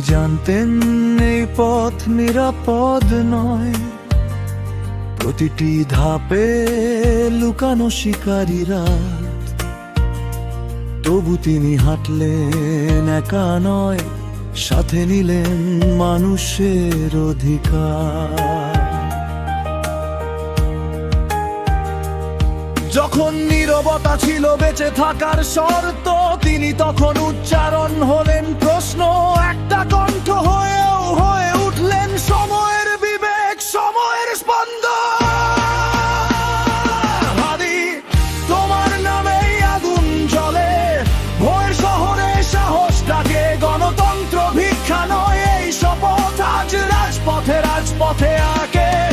জানতেন এই পথ নিরাপদ নয়। প্রতিটি ধাপে লুকানো শিকারীরা। তবু তিনি হাঁটলেন একা নয়, সাথে নিলেন মানুষের অধিকার। যখন নীরবতা ছিল বেঁচে থাকার শর্ত, তিনি তখন উচ্চারণ হলেন প্রশ্ন রাজপথে রাজপথে আকে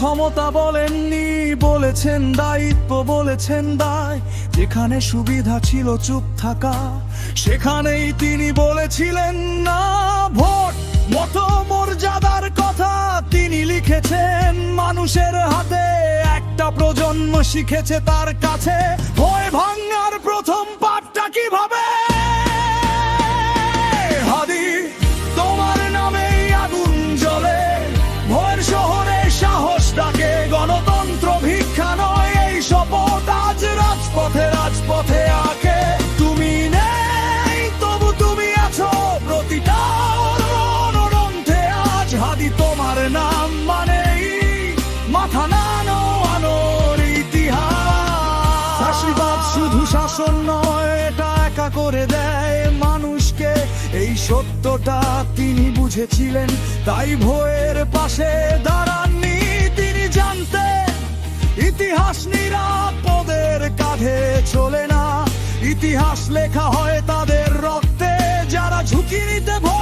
ক্ষমতা বলেননি, বলেছেন দায়িত্ব, বলেছেন দায়। যেখানে সুবিধা ছিল চুপ থাকা, সেখানেই তিনি বলেছিলেন, না, ভোট মতো মর্যাদার কথা। তিনি লিখেছেন, মানুষের হাতে একটা প্রজন্ম শিখেছে তার কাছে। ভয় ভাঙার প্রথম পাঠটা কীভাবে করে দেয় মানুষকে। এই সত্যটা তিনি বুঝেছিলেন, তাই ভয়ের পাশে দাঁড়াননি তিনি জানতে। ইতিহাস নিরাপদের কাঁধে চলে না, ইতিহাস লেখা হয় তাদের রক্তে। যারা ঝুঁকি নিতে ভয়